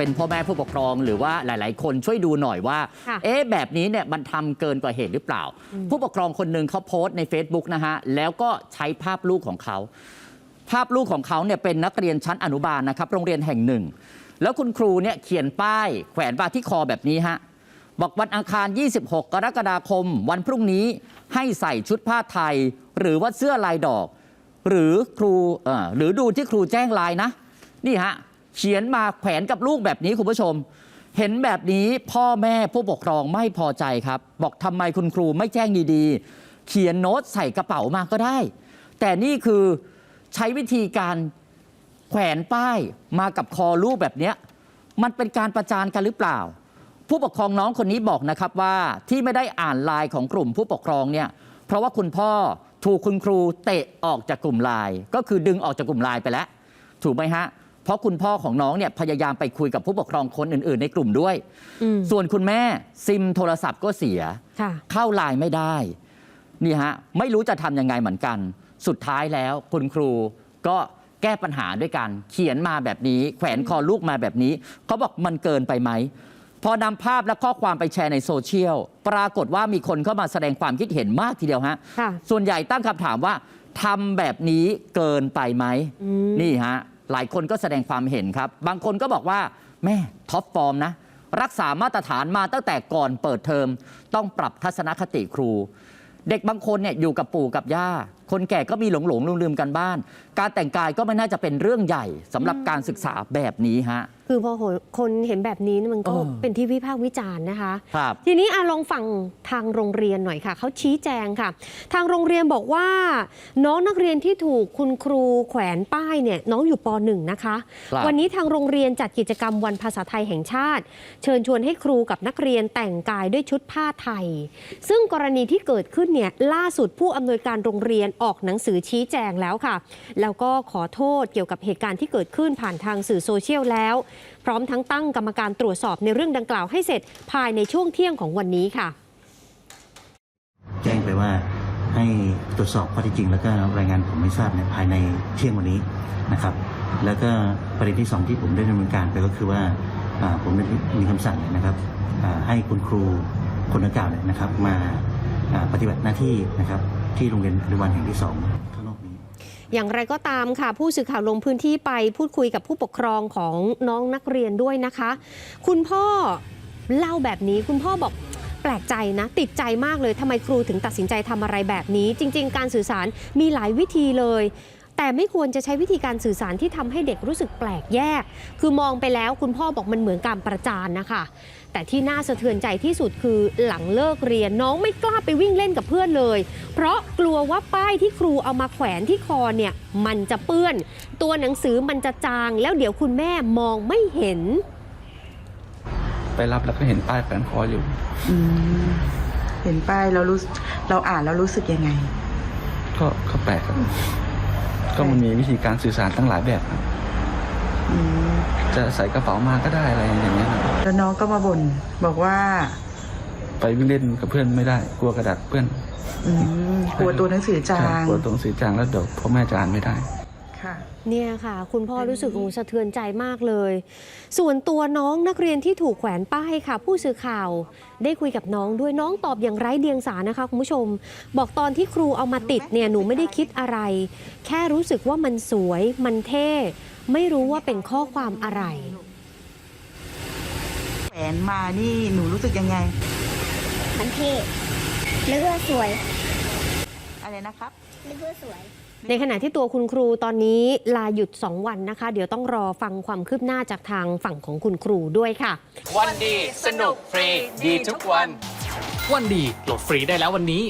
เป็นพ่อแม่ผู้ปกครองหรือว่าหลาย ๆ คนช่วยดูหน่อยว่า ค่ะ เอ๊ะแบบนี้เนี่ยมันทำเกินกว่าเหตุหรือเปล่า ผู้ปกครองคนหนึ่งเขาโพสต์ใน Facebook นะฮะ แล้วก็ใช้ภาพลูกของเขา ภาพลูกของเขาเนี่ยเป็นนักเรียนชั้นอนุบาลนะครับ โรงเรียนแห่งหนึ่ง แล้วคุณครูเนี่ยเขียนป้าย แขวนป้ายที่คอแบบนี้ฮะ บอกวันอังคาร 26 กรกฎาคม วันพรุ่งนี้ให้ใส่ชุดผ้าไทย หรือว่าเสื้อลายดอก หรือครูเอ่อหรือดูที่ครูแจ้งลายนะ นี่ฮะ เขียนมาแขวนกับลูกแบบนี้คุณผู้ชม เห็นแบบนี้พ่อแม่ผู้ปกครองไม่พอใจครับ บอกทำไมคุณครูไม่แจ้งดีๆ เขียนโน้ตใส่กระเป๋ามาก็ได้ แต่นี่คือใช้วิธีการแขวนป้ายมากับคอลูกแบบเนี้ยมันเป็นการประจานกันหรือเปล่า ผู้ปกครองน้องคนนี้บอกนะครับว่าที่ไม่ได้อ่านไลน์ของกลุ่มผู้ปกครองเนี่ยเพราะว่าคุณพ่อถูกคุณครูเตะออกจากกลุ่มไลน์ก็คือดึงออกจากกลุ่มไลน์ไปแล้ว ถูกไหมฮะ ราะคุณพ่อของน้องเนี่ยพยายามไปคุยกับผู้ปกครองคนอื่น ๆ ในกลุ่มด้วยอืมส่วนคุณแม่ซิมโทรศัพท์ก็เสียค่ะเข้าไลน์ไม่ได้นี่ฮะไม่รู้จะทำยังไงเหมือนกัน สุดท้ายแล้วคุณครูก็แก้ปัญหาด้วยกันเขียนมาแบบนี้ แขวนคอลูกมาแบบนี้เขาบอกมันเกินไปไหมพอนำภาพและข้อความไปแชร์ในโซเชียล ปรากฏว่ามีคนเข้ามาแสดงความคิดเห็นมากทีเดียวฮะค่ะส่วนใหญ่ตั้งคำถามว่าทำแบบนี้เกินไปไหมอืมนี่ฮะ หลายคนก็แสดงความเห็นครับ บางคนก็บอกว่าแม่ท็อปฟอร์มนะ รักษามาตรฐานมาตั้งแต่ก่อนเปิดเทอม ต้องปรับทัศนคติครู เด็กบางคนเนี่ยอยู่กับปู่กับย่า คนแก่ก็มีหลงหลงลืมลืมๆกันบ้าน การแต่งกายก็ไม่น่าจะเป็นเรื่องใหญ่สำหรับการศึกษาแบบนี้ฮะ คือพอคนเห็นแบบนี้มันก็เออ เป็นที่วิพากษ์วิจารณ์นะคะ ครับ ทีนี้อะลองฟังทางโรงเรียนหน่อยค่ะ เขาชี้แจงค่ะ ทางโรงเรียนบอกว่า น้องนักเรียนที่ถูกคุณครูแขวนป้ายเนี่ยน้องอยู่ป .1 นะคะ ครับ วันนี้ทางโรงเรียนจัดกิจกรรมวันภาษาไทยแห่งชาติ เชิญชวนให้ครูกับนักเรียนแต่งกายด้วยชุดผ้าไทย ซึ่งกรณีที่เกิดขึ้นเนี่ยล่าสุดผู้อำนวยการโรงเรียนออกหนังสือชี้แจงแล้วค่ะ แล้วก็ขอโทษเกี่ยวกับเหตุการณ์ที่เกิดขึ้นผ่านทางสื่อโซเชียลแล้ว พร้อมทั้งตั้งกรรมการตรวจสอบในเรื่องดังกล่าวให้เสร็จภายในช่วงเที่ยงของวันนี้ค่ะ แจ้งไปว่าให้ตรวจสอบข้อท็จจริง แล้วก็รายงานผมให้ทราบในภายในเที่ยงวันนี้นะครับ แล้วก็ประเด็นที่สองที่ผมได้ดำเนินการไปก็คือว่าผมได้มีคำสั่งนะครับให้คุณครูคนดังกล่าวนะครับมาปฏิบัติหน้าที่นะครับ ที่โรงเรียนอนุบาลแห่งที่สองข้างนอกนี้ อย่างไรก็ตามค่ะ ผู้สื่อข่าวลงพื้นที่ไปพูดคุยกับผู้ปกครองของน้องนักเรียนด้วยนะคะ คุณพ่อเล่าแบบนี้คุณพ่อบอกแปลกใจนะ ติดใจมากเลยทำไมครูถึงตัดสินใจทำอะไรแบบนี้ จริง ๆ การสื่อสารมีหลายวิธีเลย แต่ไม่ควรจะใช้วิธีการสื่อสารที่ทำให้เด็กรู้สึกแปลกแยก คือมองไปแล้วคุณพ่อบอกมันเหมือนการประจานนะคะ แต่ที่น่าสะเทือนใจที่สุดคือหลังเลิกเรียนน้องไม่กล้าไปวิ่งเล่นกับเพื่อนเลย เพราะกลัวว่าป้ายที่ครูเอามาแขวนที่คอเนี่ยมันจะเปื้อน ตัวหนังสือมันจะจาง แล้วเดี๋ยวคุณแม่มองไม่เห็น ไปรับแล้วก็เห็นป้ายแขวนคออยู่อืมเห็นป้ายเรารู้เราอ่านแล้วรู้สึกยังไง ก็ก็แปลกครับ ก็มันมีวิธีการสื่อสารตั้งหลายแบบครับอืมจะใส่กระเป๋ามาก็ได้อะไรอย่างเงี้ยครับแล้วน้องก็มาบ่นบอกว่า ไปวิ่งเล่นกับเพื่อนไม่ได้ กลัวกระดาษเพื่อนอืมกลัวตัวหนังสือจาใช่ง กลัวตรงสีจางแล้วเดี๋ยวพ่อแม่จะอ่านไม่ได้ค่ะ เนี่ยค่ะ คุณพ่อรู้สึกโอ้สะเทือนใจมากเลย ส่วนตัวน้องนักเรียนที่ถูกแขวนป้ายค่ะ ผู้สื่อข่าวได้คุยกับน้องด้วยน้องตอบอย่างไร้เดียงสานะคะคุณผู้ชม บอกตอนที่ครูเอามาติดเนี่ยหนูไม่ได้คิดอะไร แค่รู้สึกว่ามันสวย มันเท่ ไม่รู้ว่าเป็นข้อความอะไรแขวนมานี่หนูรู้สึกยังไง มันเท่นึกว่าสวย อะไรนะครับนึกว่าสวย ในขณะที่ตัวคุณครูตอนนี้ลาหยุด 2 วันนะคะ เดี๋ยวต้องรอฟังความคืบหน้าจากทางฝั่งของคุณครูด้วยค่ะ วันดีสนุกฟรีดีทุกวัน วันดีโหลดฟรีได้แล้ววันนี้